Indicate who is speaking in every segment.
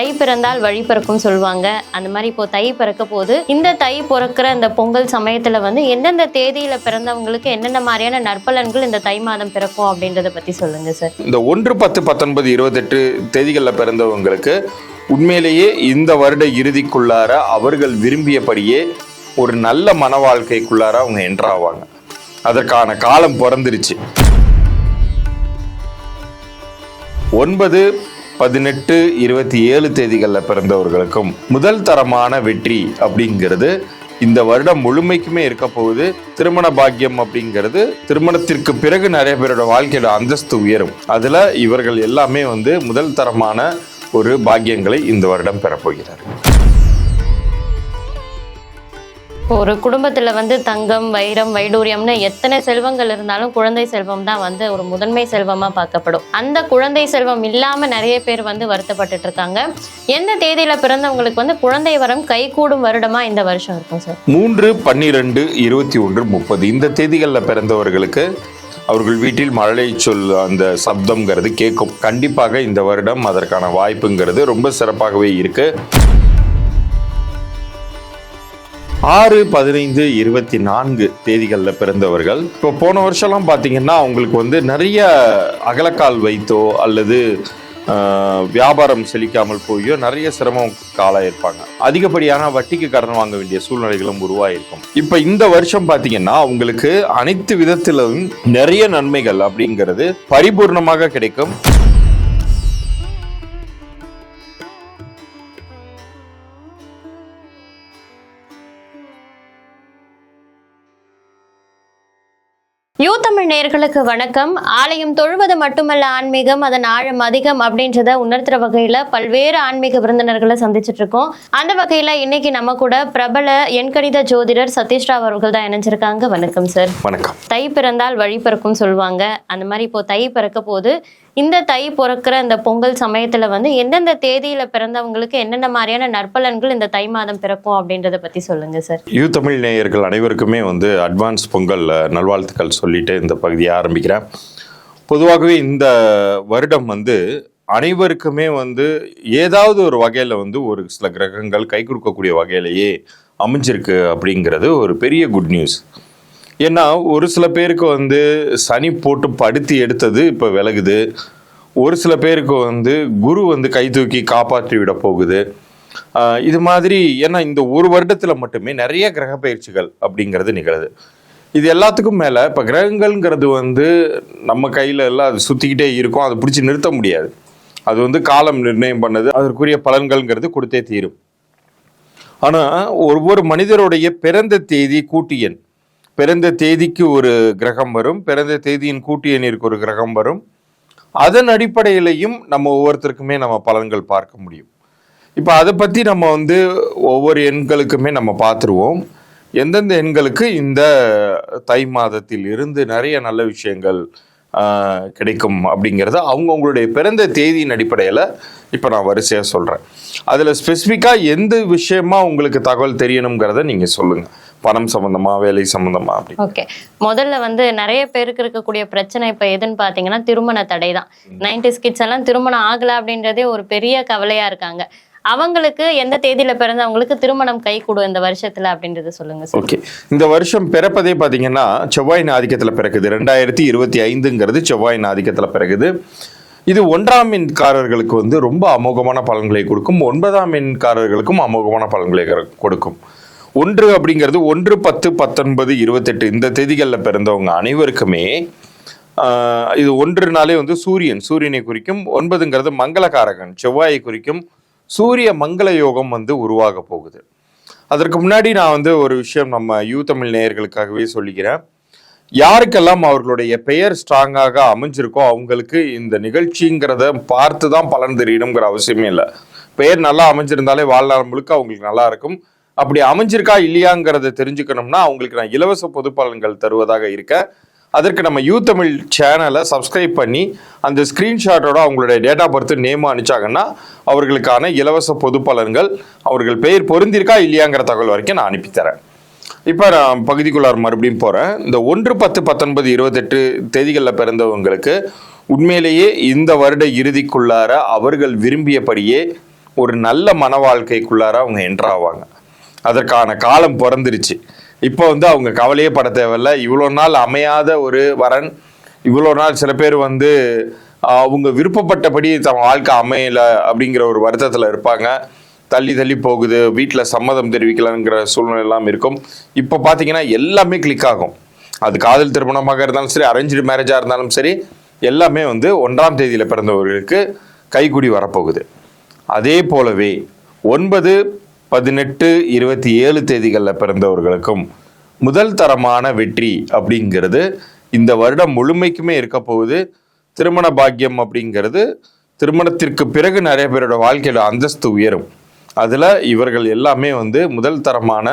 Speaker 1: தை பிறந்தால் வழி பிறக்கும் சொல்லுவாங்க. அந்த மாதிரி இப்போ தை பிறக்க போது இந்த தை பிறக்கிற இந்த பொங்கல் சமயத்துல வந்து எந்தெந்த தேதியில பிறந்தவங்களுக்கு என்னென்ன மாதிரியான நற்பலன்கள் இந்த தை மாதம் பிறக்கும் அப்படின்றத பத்தி சொல்லுங்க சார்
Speaker 2: இந்த ஒன்று பத்து பத்தொன்பது இருபத்தெட்டு தேதிகளில் பிறந்தவங்களுக்கு உண்மையிலேயே இந்த வருட இறுதிக்குள்ளார அவர்கள் விரும்பியபடியே ஒரு நல்ல மன வாழ்க்கைக்குள்ளார அவங்க என்ட்ராவாங்க அதற்கான காலம் பிறந்துருச்சு. ஒன்பது பதினெட்டு இருபத்தி ஏழு தேதிகளில் பிறந்தவர்களுக்கும் முதல் தரமான வெற்றி அப்படிங்கிறது இந்த வருடம் முழுமைக்குமே இருக்க போகுது. திருமண பாக்கியம் அப்படிங்கிறது திருமணத்திற்கு பிறகு நிறைய பேரோட வாழ்க்கையோட அந்தஸ்து உயரும். அதுல இவர்கள் எல்லாமே வந்து முதல் தரமான ஒரு பாக்கியங்களை இந்த வருடம்
Speaker 1: பெறப்போகிறார்கள். ஒரு குடும்பத்தில் வந்து தங்கம் வைரம் வைடூரியம்னு எத்தனை செல்வங்கள் இருந்தாலும் குழந்தை செல்வம் தான் வந்து ஒரு முதன்மை செல்வமாக பார்க்கப்படும். அந்த குழந்தை செல்வம் இல்லாமல் நிறைய பேர் வந்து வருத்தப்பட்டுட்டு இருக்காங்க. எந்த தேதியில் பிறந்தவங்களுக்கு வந்து குழந்தை வரம் கைகூடும் வருடமாக இந்த வருஷம் இருக்கும் சார்?
Speaker 2: மூன்று பன்னிரெண்டு இருபத்தி ஒன்று முப்பது. இந்த தேதிகளில் பிறந்தவர்களுக்கு அவர்கள் வீட்டில் மழலை சொல் அந்த சப்தம்ங்கிறது கேட்கும். கண்டிப்பாக இந்த வருடம் அதற்கான வாய்ப்புங்கிறது ரொம்ப சிறப்பாகவே இருக்குது ஆறு பதினைந்து இருபத்தி நான்கு தேதிகளில் பிறந்தவர்கள். இப்போ போன வருஷம்லாம் பார்த்தீங்கன்னா அவங்களுக்கு வந்து நிறைய அகலக்கால் வைத்தோ அல்லது வியாபாரம் செழிக்காமல் போயோ நிறைய சிரமம் காலாயிருப்பாங்க அதிகப்படியான வட்டிக்கு கடன் வாங்க வேண்டிய சூழ்நிலைகளும் உருவாயிருக்கும். இப்போ இந்த வருஷம் பார்த்தீங்கன்னா அவங்களுக்கு அனைத்து விதத்திலும் நிறைய நன்மைகள் அப்படிங்கிறது பரிபூர்ணமாக கிடைக்கும்.
Speaker 1: யூ தமிழ் நேர்களுக்கு வணக்கம். ஆலயம் தொழுவது மட்டுமல்ல ஆன்மீகம் அதன் ஆழம் அதிகம் அப்படின்றத உணர்த்துற வகையில பல்வேறு ஆன்மீக விருந்தினர்களை சந்திச்சுட்டு இருக்கோம். அந்த வகையில இன்னைக்கு நம்ம கூட பிரபல எண்கணித ஜோதிடர் சதீஷ் ராவ் அவர்கள் தான் இணைஞ்சிருக்காங்க. வணக்கம் சார்.
Speaker 2: வணக்கம்.
Speaker 1: தை பிறந்தால் வழி பிறக்கும் சொல்லுவாங்க. அந்த மாதிரி இப்போ தை பிறக்க போது இந்த தை பிறக்கிற இந்த பொங்கல் சமயத்துல வந்து எந்தெந்த தேதியில பிறந்தவங்களுக்கு என்னென்ன மாதிரியான நற்பலன்கள் இந்த தை மாதம் பிறக்கும் அப்படின்றத பத்தி சொல்லுங்க சார்.
Speaker 2: யூ தமிழ் நேயர்கள் அனைவருக்குமே வந்து அட்வான்ஸ் பொங்கல் நல்வாழ்த்துக்கள் சொல்லிட்டு இந்த பகுதியை ஆரம்பிக்கிறேன். பொதுவாகவே இந்த வருடம் வந்து அனைவருக்குமே வந்து ஏதாவது ஒரு வகையில் வந்து ஒரு சில கிரகங்கள் கை கொடுக்கக்கூடிய வகையிலேயே அமைஞ்சிருக்கு அப்படிங்கிறது ஒரு பெரிய குட் நியூஸ் ஏன்னா ஒரு சில பேருக்கு வந்து சனி போட்டு படுத்தி எடுத்தது இப்போ விலகுது. ஒரு சில பேருக்கு வந்து குரு வந்து கை தூக்கி காப்பாற்றி விட போகுது. இது மாதிரி ஏன்னா இந்த ஒரு வருடத்தில் மட்டுமே நிறைய கிரக பயிற்சிகள் அப்படிங்கிறது நிகழுது. இது எல்லாத்துக்கும் மேலே இப்போ கிரகங்கள்ங்கிறது வந்து நம்ம கையில் எல்லாம் அது சுற்றிக்கிட்டே இருக்கும். அதை பிடிச்சி நிறுத்த முடியாது. அது வந்து காலம் நிர்ணயம் பண்ணது அதற்குரிய பலன்கள்ங்கிறது கொடுத்தே தீரும். ஆனால் ஒவ்வொரு மனிதருடைய பிறந்த தேதி கூட்டியன் பிறந்த தேதிக்கு ஒரு கிரகம் வரும் பிறந்த தேதியின் கூட்டு எண்ணிற்கு ஒரு கிரகம் வரும். அதன் அடிப்படையிலையும் நம்ம ஒவ்வொருத்தருக்குமே நம்ம பலன்கள் பார்க்க முடியும். இப்போ அதை பற்றி நம்ம வந்து ஒவ்வொரு எண்களுக்குமே நம்ம பார்த்துருவோம். எந்தெந்த எண்களுக்கு இந்த தை மாதத்தில் இருந்து நிறைய நல்ல விஷயங்கள் ஆஹ், கிடைக்கும் அப்படிங்கிறத அவங்கவுங்களுடைய பிறந்த தேதியின் அடிப்படையில் இப்போ நான் வரிசையாக சொல்கிறேன் அதில் ஸ்பெசிஃபிக்காக எந்த விஷயமா உங்களுக்கு தகவல் தெரியணுங்கிறத நீங்கள் சொல்லுங்கள் பணம் சம்மந்தமா வேலை சம்மந்தமா அப்படி.
Speaker 1: ஓகே. முதல்ல வந்து நிறைய பேருக்கு இருக்கக்கூடிய பிரச்சனை இப்ப எதுன்னு பாத்தீங்கன்னா திருமண தடை தான் நைன்டி கிட்ஸ் எல்லாம் திருமணம் ஆகல அப்படின்றதே ஒரு பெரிய கவலையா இருக்காங்க. அவங்களுக்கு எந்த தேதியில பிறந்தவங்களுக்கு திருமணம் கை கொடு இந்த வருஷத்துல அப்படின்றத சொல்லுங்க சார்
Speaker 2: ஓகே. இந்த வருஷம் பிறப்பதே பார்த்தீங்கன்னா செவ்வாயின் ஆதிக்கத்தில் பிறக்குது. ரெண்டாயிரத்தி இருபத்தி ஐந்துங்கிறது செவ்வாயின் ஆதிக்கத்தில் பிறகுது. இது ஒன்றாம் எண்காரர்களுக்கு வந்து ரொம்ப அமோகமான பலன்களை கொடுக்கும். ஒன்பதாம் எண்காரர்களுக்கும் அமோகமான பலன்களை கொடுக்கும். ஒன்று அப்படிங்கிறது ஒன்று பத்து பத்தொன்பது இருபத்தெட்டு இந்த தேதிகளில் பிறந்தவங்க அனைவருக்குமே இது ஒன்றுனாலே வந்து சூரியன். சூரியனை குறிக்கும் ஒன்பதுங்கிறது மங்களகாரகன். செவ்வாயை குறிக்கும் சூரிய மங்கள யோகம் வந்து உருவாக போகுது. அதற்கு முன்னாடி நான் வந்து ஒரு விஷயம் நம்ம யூ தமிழ் நேயர்களுக்காகவே சொல்லிக்கிறேன். யாருக்கெல்லாம் அவர்களுடைய பெயர் ஸ்ட்ராங்காக அமைஞ்சிருக்கோ அவங்களுக்கு இந்த நிகழ்ச்சிங்கிறத பார்த்து தான் பலன் தெரியணுங்கிற அவசியமே இல்லை. பெயர் நல்லா அமைஞ்சிருந்தாலே வாழ்நாள் முழுக்க அவங்களுக்கு நல்லா இருக்கும். அப்படி அமைஞ்சிருக்கா இல்லையாங்கிறத தெரிஞ்சுக்கணும்னா அவங்களுக்கு நான் இலவச பொது பலன்கள் தருவதாக இருக்கேன் அதற்கு நம்ம யூ தமிழ் சேனலை சப்ஸ்கிரைப் பண்ணி அந்த ஸ்க்ரீன்ஷாட்டோட அவங்களுடைய டேட்டா பர்த் நேம் அனுப்பிச்சாங்கன்னா அவர்களுக்கான இலவச பொது பலன்கள் அவர்கள் பெயர் பொருந்திருக்கா இல்லையாங்கிற தகவல் வரைக்கும் நான் அனுப்பித்தரேன் இப்போ நான் பகுதிக்குள்ளார் மறுபடியும் போகிறேன் இந்த ஒன்று பத்து பத்தொன்பது இருபத்தெட்டு தேதிகளில் பிறந்தவங்களுக்கு உண்மையிலேயே இந்த வருட இறுதிக்குள்ளார அவர்கள் விரும்பியபடியே ஒரு நல்ல மன வாழ்க்கைக்குள்ளார அவங்க என்ட்ராவாங்க ஆவாங்க. அதற்கான காலம் பிறந்துருச்சு. இப்போ வந்து அவங்க கவலையே பட தேவையில்ல. இவ்வளோ நாள் அமையாத ஒரு வரன் இவ்வளோ நாள் சில பேர் வந்து அவங்க விருப்பப்பட்டபடி தம் வாழ்க்கை அமையலை அப்படிங்கிற ஒரு வருத்தத்தில் இருப்பாங்க. தள்ளி தள்ளி போகுது. வீட்டில் சம்மதம் தெரிவிக்கலங்கிற சூழ்நிலை எல்லாம் இருக்கும். இப்போ பார்த்தீங்கன்னா எல்லாமே கிளிக் ஆகும். அது காதல் திருமணமாக இருந்தாலும் சரி அரேஞ்சு மேரேஜாக இருந்தாலும் சரி எல்லாமே வந்து ஒன்றாம் தேதியில் பிறந்தவர்களுக்கு கைக்குடி வரப்போகுது. அதே போலவே ஒன்பது பதினெட்டு இருபத்தி ஏழு தேதிகளில் பிறந்தவர்களுக்கும் முதல் தரமான வெற்றி அப்படிங்கிறது இந்த வருடம் முழுமைக்குமே இருக்க போகுது. திருமண பாக்கியம் அப்படிங்கிறது திருமணத்திற்கு பிறகு நிறைய பேரோட வாழ்க்கையோட அந்தஸ்து உயரும். அதில் இவர்கள் எல்லாமே வந்து முதல் தரமான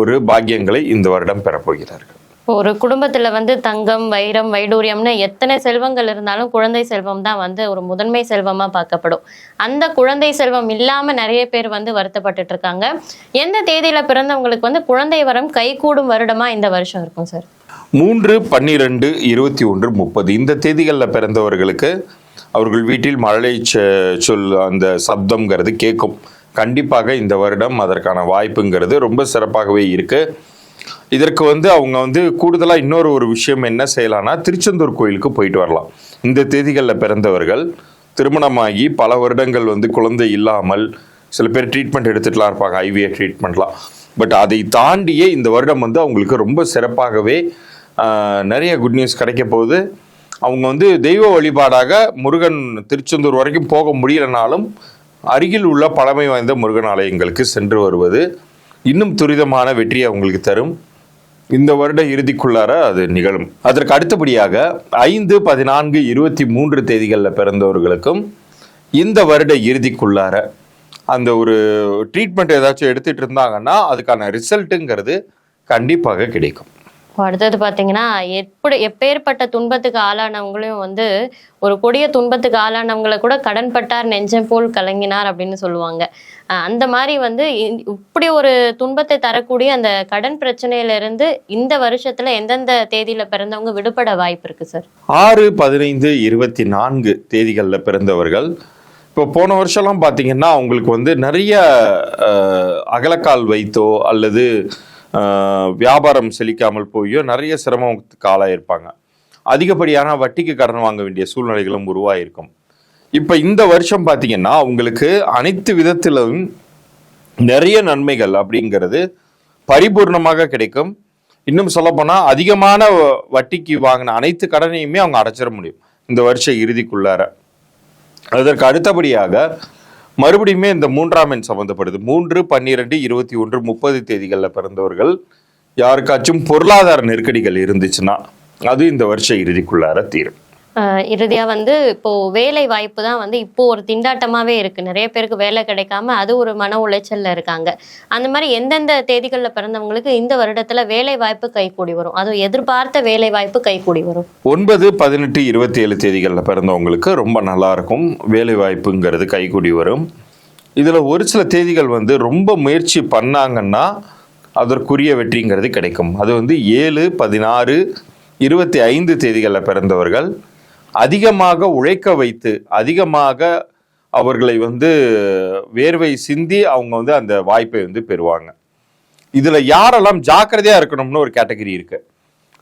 Speaker 2: ஒரு பாக்கியங்களை இந்த வருடம் பெறப்போகிறார்கள்.
Speaker 1: ஒரு குடும்பத்துல வந்து தங்கம் வைரம் வைடூரியம்னு எத்தனை செல்வங்கள் இருந்தாலும் குழந்தை செல்வம் தான் வந்து ஒரு முதன்மை செல்வமா பார்க்கப்படும். அந்த குழந்தை செல்வம் இல்லாம நிறைய பேர் வந்து வருத்தப்பட்டுட்டு இருக்காங்க. எந்த தேதியில பிறந்தவங்களுக்கு வந்து குழந்தை வரம் கைகூடும் வருடமா இந்த வருஷம் இருக்கும் சார்?
Speaker 2: மூன்று பன்னிரெண்டு இருபத்தி ஒன்று முப்பது. இந்த தேதிகளில் பிறந்தவர்களுக்கு அவர்கள் வீட்டில் மழலை சொ- சொல் அந்த சப்தம்ங்கிறது கேட்கும். கண்டிப்பாக இந்த வருடம் அதற்கான வாய்ப்புங்கிறது ரொம்ப சிறப்பாகவே இருக்கு. இதற்கு வந்து அவங்க வந்து கூடுதலாக இன்னொரு ஒரு விஷயம் என்ன செய்யலாம்னா திருச்செந்தூர் கோயிலுக்கு போயிட்டு வரலாம். இந்த தேதிகளில் பிறந்தவர்கள் திருமணமாகி பல வருடங்கள் வந்து குழந்தை இல்லாமல் சில பேர் ட்ரீட்மெண்ட் எடுத்துகிட்டுலாம் இருப்பாங்க ஐவிஏ ட்ரீட்மெண்ட்லாம் பட் அதை தாண்டியே இந்த வருடம் வந்து அவங்களுக்கு ரொம்ப சிறப்பாகவே நிறைய குட் நியூஸ் கிடைக்க போகுது. அவங்க வந்து தெய்வ வழிபாடாக முருகன் திருச்செந்தூர் வரைக்கும் போக முடியலனாலும் அருகில் உள்ள பழமை வாய்ந்த முருகன் ஆலயங்களுக்கு சென்று வருவது இன்னும் துரிதமான வெற்றியை அவங்களுக்கு தரும். இந்த வருட இறுதிக்குள்ளார அது நிகழும். அதற்கு அடுத்தபடியாக ஐந்து பதினான்கு இருபத்தி மூன்று தேதிகளில் பிறந்தவர்களுக்கும் இந்த வருட இறுதிக்குள்ளார அந்த ஒரு ட்ரீட்மெண்ட் ஏதாச்சும் எடுத்துகிட்டு இருந்தாங்கன்னா அதுக்கான ரிசல்ட்டுங்கிறது கண்டிப்பாக கிடைக்கும்.
Speaker 1: அடுத்தது பார்த்தீங்கன்னா எப்படி எப்பேற்பட்ட துன்பத்துக்கு ஆளானவங்களையும் வந்து ஒரு கொடிய துன்பத்துக்கு ஆளானவங்களை கூட கடன்பட்டார் நெஞ்சம் போல் கலங்கினார் அப்படின்னு சொல்லுவாங்க. அந்த மாதிரி வந்து இப்படி ஒரு துன்பத்தை தரக்கூடிய அந்த கடன் பிரச்சனையில இருந்து இந்த வருஷத்துல எந்தெந்த தேதியில பிறந்தவங்க விடுபட வாய்ப்பு இருக்கு சார்?
Speaker 2: ஆறு பதினைந்து இருபத்தி நான்கு தேதிகளில் பிறந்தவர்கள். இப்போ போன வருஷம்லாம் பார்த்தீங்கன்னா அவங்களுக்கு வந்து நிறைய அகலக்கால் வைத்தோ அல்லது வியாபாரம் செழிக்காமல் போயோ நிறைய சிரமத்துக்கு ஆளாயிருப்பாங்க அதிகப்படியான வட்டிக்கு கடன் வாங்க வேண்டிய சூழ்நிலைகளும் உருவாயிருக்கும். இப்போ இந்த வருஷம் பார்த்தீங்கன்னா உங்களுக்கு அனைத்து விதத்திலும் நிறைய நன்மைகள் அப்படிங்கிறது பரிபூர்ணமாக கிடைக்கும். இன்னும் சொல்லப்போனால் அதிகமான வ- வட்டிக்கு வாங்கின அனைத்து கடனையுமே அவங்க அடைச்சிட முடியும். இந்த வருஷ இறுதிக்குள்ளார. அதற்கு அடுத்தபடியாக மறுபடியுமே இந்த மூன்றாம் எண் சம்மந்தப்படுது மூன்று பன்னிரெண்டு இருபத்தி ஒன்று முப்பது தேதிகளில் பிறந்தவர்கள் யாருக்காச்சும் பொருளாதார நெருக்கடிகள் இருந்துச்சுன்னா அது இந்த வருஷ இறுதிக்குள்ளார தீரும்.
Speaker 1: இறுதியாக வந்து இப்போ வேலை வாய்ப்பு தான் வந்து இப்போ ஒரு திண்டாட்டமாகவே இருக்கு. நிறைய பேருக்கு வேலை கிடைக்காம அது ஒரு மன உளைச்சல்ல இருக்காங்க. அந்த மாதிரி எந்தெந்த தேதிகளில் பிறந்தவங்களுக்கு இந்த வருடத்துல வேலை வாய்ப்பு கைகூடி வரும்? அதுவும் எதிர்பார்த்த வேலை வாய்ப்பு கைகூடி வரும்.
Speaker 2: ஒன்பது பதினெட்டு இருபத்தி ஏழு தேதிகளில் பிறந்தவங்களுக்கு ரொம்ப நல்லா இருக்கும். வேலை வாய்ப்புங்கிறது கைகூடி வரும். இதில் ஒரு சில தேதிகள் வந்து ரொம்ப முயற்சி பண்ணாங்கன்னா அதற்குரிய வெற்றிங்கிறது கிடைக்கும். அது வந்து ஏழு பதினாறு இருபத்தி ஐந்து தேதிகளில் பிறந்தவர்கள் அதிகமாக உழைக்க வைத்து அதிகமாக அவர்களை வந்து வேர்வை சிந்தி அவங்க வந்து அந்த வாய்ப்பை வந்து பெறுவாங்க. இதில் யாரெல்லாம் ஜாக்கிரதையாக இருக்கணும்னு ஒரு கேட்டகரி இருக்கு.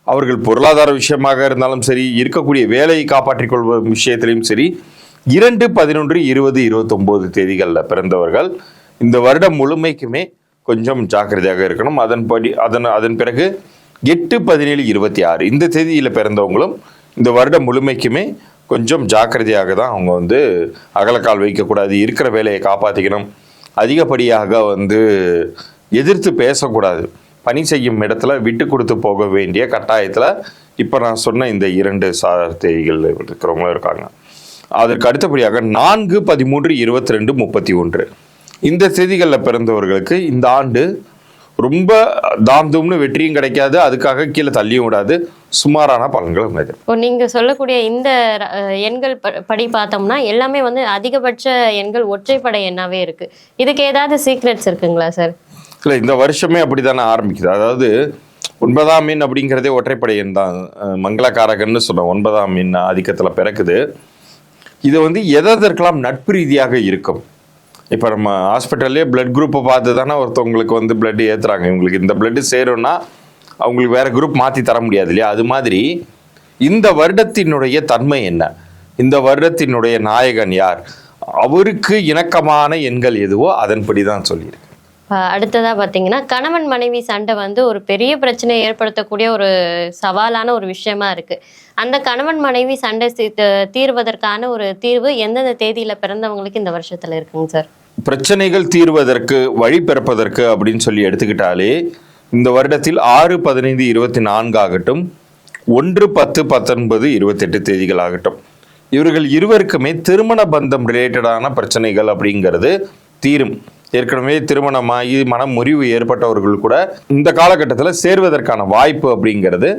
Speaker 2: அவர்கள் பொருளாதார விஷயமாக இருந்தாலும் சரி இருக்கக்கூடிய வேலையை காப்பாற்றிக் கொள்வது விஷயத்திலையும் சரி இரண்டு பதினொன்று இருபது இருபத்தொம்போது தேதிகளில் பிறந்தவர்கள் இந்த வருடம் முழுமைக்குமே கொஞ்சம் ஜாக்கிரதையாக இருக்கணும். அதன்படி அதன் அதன் பிறகு எட்டு பதினேழு இருபத்தி ஆறு இந்த தேதியில் பிறந்தவங்களும் இந்த வருடம் முழுமைக்குமே கொஞ்சம் ஜாக்கிரதையாக தான் அவங்க வந்து அகலக்கால் வைக்கக்கூடாது இருக்கிற வேலையை காப்பாற்றிக்கணும் அதிகப்படியாக வந்து எதிர்த்து பேசக்கூடாது. பணி செய்யும் இடத்துல விட்டு கொடுத்து போக வேண்டிய கட்டாயத்தில் இப்போ நான் சொன்ன இந்த இரண்டு சா இருக்கிறவங்களும் இருக்காங்க. அதற்கு அடுத்தபடியாக நான்கு பதிமூன்று இருபத்தி ரெண்டு முப்பத்தி ஒன்று. இந்த செய்திகளில் பிறந்தவர்களுக்கு இந்த ஆண்டு ரொம்ப தாம் தூம்னு வெற்றியும் கிடைக்காது. அதுக்காக கீழே தள்ளியும் விடாது. சுமாரான பலன்களும் எதிர்
Speaker 1: இப்போ நீங்க சொல்லக்கூடிய இந்த எண்கள் படி பார்த்தோம்னா எல்லாமே வந்து அதிகபட்ச எண்கள் ஒற்றைப்படை எண்ணாவே இருக்கு. இதுக்கு ஏதாவது சீக்ரெட்ஸ் இருக்குங்களா சார்
Speaker 2: இல்லை இந்த வருஷமே அப்படித்தானே ஆரம்பிக்குது. அதாவது ஒன்பதாம் மீன் அப்படிங்கிறதே ஒற்றைப்படை எண் தான். மங்களகாரகன்னு சொன்ன ஒன்பதாம் மீன் ஆதிக்கத்தில் பிறக்குது. இது வந்து எதற்கெல்லாம் நட்பு ரீதியாக இருக்கும்? இப்போ நம்ம ஹாஸ்பிட்டல்லே பிளட் குரூப்பை பார்த்து தானே ஒருத்தவங்களுக்கு வந்து பிளட் ஏற்றுறாங்க இவங்களுக்கு இந்த பிளட்டு சேரும்னா அவங்களுக்கு வேறு குரூப் மாற்றி தர முடியாது இல்லையா? அது மாதிரி இந்த வருடத்தினுடைய தன்மை என்ன? இந்த வருடத்தினுடைய நாயகன் யார்? அவருக்கு இணக்கமான எண்கள் எதுவோ அதன்படி தான் சொல்லியிருக்கு
Speaker 1: அடுத்ததாக பார்த்தீங்கன்னா கணவன் மனைவி சண்டை வந்து ஒரு பெரிய பிரச்சனையை ஏற்படுத்தக்கூடிய ஒரு சவாலான ஒரு விஷயமா இருக்குது அந்த கணவன் மனைவி சண்டை தீர்வதற்கான ஒரு தீர்வு எந்தெந்த தேதியில் பிறந்தவங்களுக்கு இந்த வருஷத்தில் இருக்குங்க சார்?
Speaker 2: பிரச்சனைகள் தீர்வதற்கு வழி பிறப்பதற்கு அப்படின்னு சொல்லி எடுத்துக்கிட்டாலே இந்த வருடத்தில் ஆறு பதினைந்து இருபத்தி நான்கு ஆகட்டும் ஒன்று பத்து பத்தொன்பது இருபத்தெட்டு தேதிகள் ஆகட்டும் இவர்கள் இருவருக்குமே திருமண பந்தம் ரிலேட்டடான பிரச்சனைகள் அப்படிங்கிறது தீரும். ஏற்கனவே திருமணமாகி மன முறிவு ஏற்பட்டவர்கள் கூட இந்த காலகட்டத்தில் சேர்வதற்கான வாய்ப்பு அப்படிங்கிறது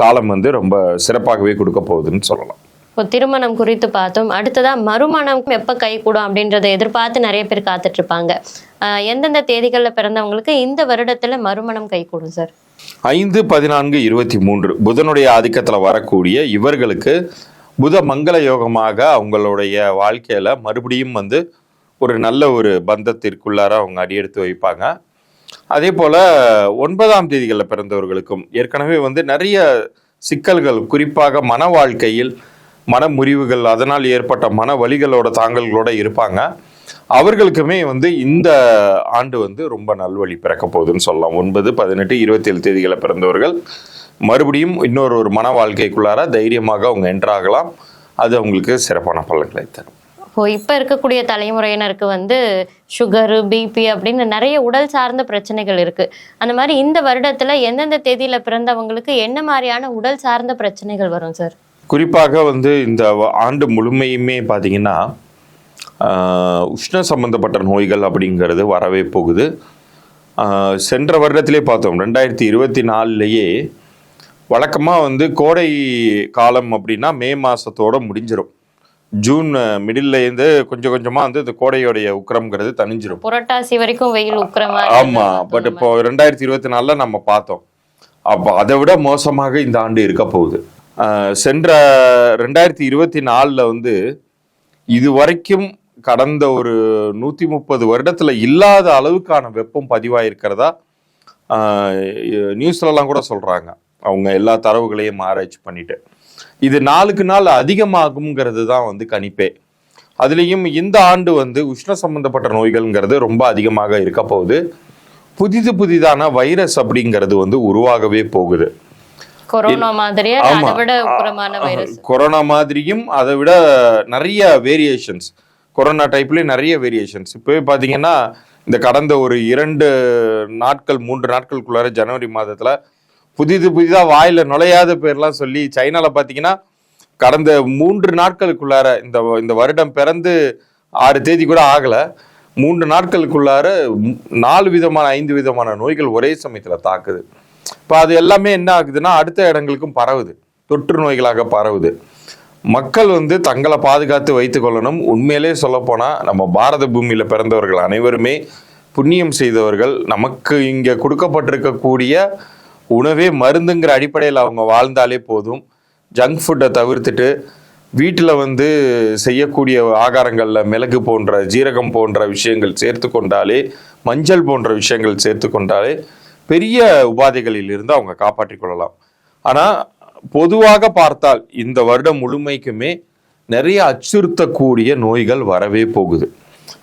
Speaker 2: காலம் வந்து ரொம்ப சிறப்பாகவே கொடுக்க போகுதுன்னு சொல்லலாம்.
Speaker 1: இப்போ திருமணம் குறித்து பார்த்தோம். அடுத்ததாக மறுமணம் எப்போ கைகூடும் அப்படின்றத எதிர்பார்த்து நிறைய பேர் காத்துட்டு இருப்பாங்க எந்தெந்த தேதிகளில் பிறந்தவங்களுக்கு இந்த வருடத்தில் மறுமணம் கைகூடும் சார்?
Speaker 2: ஐந்து பதினான்கு இருபத்தி மூன்று புதனுடைய ஆதிக்கத்தில் வரக்கூடிய இவர்களுக்கு புத மங்கள யோகமாக அவங்களுடைய வாழ்க்கையில் மறுபடியும் வந்து ஒரு நல்ல ஒரு பந்தத்திற்குள்ளார அவங்க அடியெடுத்து வைப்பாங்க. அதே போல் ஒன்பதாம் தேதிகளில் பிறந்தவர்களுக்கும் ஏற்கனவே வந்து நிறைய சிக்கல்கள் குறிப்பாக மன வாழ்க்கையில் மன முறிவுகள் அதனால் ஏற்பட்ட மன வழிகளோட தாங்கல்களோட இருப்பாங்க. அவர்களுக்குமே வந்து இந்த ஆண்டு வந்து ரொம்ப நல்வழி பிறக்க போகுதுன்னு சொல்லலாம். ஒன்பது பதினெட்டு இருபத்தேழு தேதிகளை பிறந்தவர்கள் மறுபடியும் இன்னொரு ஒரு மன வாழ்க்கைக்குள்ளார தைரியமாக அவங்க என்ட்ராகலாம் அது அவங்களுக்கு சிறப்பான பலன்களை தரும்.
Speaker 1: இப்போ இப்போ இருக்கக்கூடிய தலைமுறையினருக்கு வந்து சுகரு பிபி அப்படின்னு நிறைய உடல் சார்ந்த பிரச்சனைகள் இருக்கு. அந்த மாதிரி இந்த வருடத்துல எந்தெந்த தேதியில பிறந்தவங்களுக்கு என்ன மாதிரியான உடல் சார்ந்த பிரச்சனைகள் வரும் சார்?
Speaker 2: குறிப்பாக வந்து இந்த ஆண்டு முழுமையுமே பார்த்தீங்கன்னா உஷ்ண சம்பந்தப்பட்ட நோய்கள் அப்படிங்கிறது வரவே போகுது. சென்ற வருடத்திலே பார்த்தோம் ரெண்டாயிரத்தி இருபத்தி நாலுலேயே வழக்கமாக வந்து கோடை காலம் அப்படின்னா மே மாதத்தோட முடிஞ்சிடும் ஜூன் மிடில்லேருந்து கொஞ்சம் கொஞ்சமாக வந்து இந்த கோடையோடைய உக்கிரம்ங்கிறது தணிஞ்சிரும்.
Speaker 1: புரட்டாசி வரைக்கும் வெயில் உக்கிரமா
Speaker 2: ஆமா பட் இப்போ ரெண்டாயிரத்தி இருபத்தி நாலுல நம்ம பார்த்தோம். அப்போ அதை விட மோசமாக இந்த ஆண்டு இருக்க போகுது. சென்ற ரெண்டாயிரத்தி இருபத்தி நாலில் வந்து இது வரைக்கும் கடந்த ஒரு நூற்றி முப்பது வருடத்தில் இல்லாத அளவுக்கான வெப்பம் பதிவாயிருக்கிறதா நியூஸ்லலாம் கூட சொல்கிறாங்க அவங்க எல்லா தரவுகளையும் ஆராய்ச்சி பண்ணிட்டு. இது நாளுக்கு நாள் அதிகமாகுங்கிறது தான் வந்து கணிப்பே. அதுலேயும் இந்த ஆண்டு வந்து உஷ்ண சம்பந்தப்பட்ட நோய்கள்ங்கிறது ரொம்ப அதிகமாக இருக்க போகுது. புதிது புதிதான வைரஸ் அப்படிங்கிறது வந்து உருவாகவே போகுது.
Speaker 1: கொரோனா மாதிரியே. அதை விட உக்கிரமான வைரஸ்
Speaker 2: கொரோனா மாதிரியும் அதை விட நிறைய வேரியேஷன்ஸ் கொரோனா டைப்லேயே நிறைய வேரியேஷன்ஸ் இப்போவே பார்த்தீங்கன்னா இந்த கடந்த ஒரு இரண்டு நாட்கள் மூன்று நாட்களுக்குள்ளார ஜனவரி மாதத்துல புதிது புதிதாக வாயில நுழையாத பேர்லாம் சொல்லி சைனால பார்த்தீங்கன்னா கடந்த மூன்று நாட்களுக்குள்ளார இந்த இந்த வருடம் பிறந்து ஆறு தேதி கூட ஆகல. மூன்று நாட்களுக்குள்ளார நாலு விதமான ஐந்து விதமான நோய்கள் ஒரே சமயத்துல தாக்குது. இப்போ அது எல்லாமே என்ன ஆகுதுன்னா அடுத்த இடங்களுக்கும் பரவுது. தொற்று நோய்களாக பரவுது. மக்கள் வந்து தங்களை பாதுகாத்து வைத்து கொள்ளணும். உண்மையிலே சொல்லப்போனால் நம்ம பாரத பூமியில் பிறந்தவர்கள் அனைவருமே புண்ணியம் செய்தவர்கள். நமக்கு இங்கே கொடுக்கப்பட்டிருக்கக்கூடிய உணவே மருந்துங்கிற அடிப்படையில் அவங்க வாழ்ந்தாலே போதும். ஜங்க் ஃபுட்டை தவிர்த்துட்டு வீட்டில் வந்து செய்யக்கூடிய ஆகாரங்களில் மிளகு போன்ற ஜீரகம் போன்ற விஷயங்கள் சேர்த்து கொண்டாலே மஞ்சள் போன்ற விஷயங்கள் சேர்த்து கொண்டாலே பெரிய உபாதைகளில் இருந்து அவங்க காப்பாற்றிக் கொள்ளலாம். ஆனால் பொதுவாக பார்த்தால் இந்த வருடம் முழுமைக்குமே நிறைய அச்சுறுத்தக்கூடிய நோய்கள் வரவே போகுது.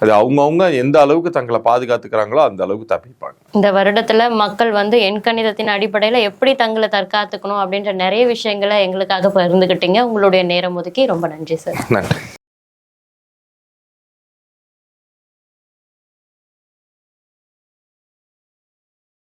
Speaker 2: அது அவங்கவுங்க எந்த அளவுக்கு தங்களை பாதுகாத்துக்கிறாங்களோ அந்த அளவுக்கு தப்பிப்பாங்க.
Speaker 1: இந்த வருடத்துல மக்கள் வந்து எண்கணிதத்தின் அடிப்படையில எப்படி தங்களை தற்காத்துக்கணும் அப்படின்ற நிறைய விஷயங்களை எங்களுக்காக பகிர்ந்துக்கிட்டீங்க உங்களுடைய நேரம் ஒதுக்கி ரொம்ப நன்றி சார்.
Speaker 2: நன்றி.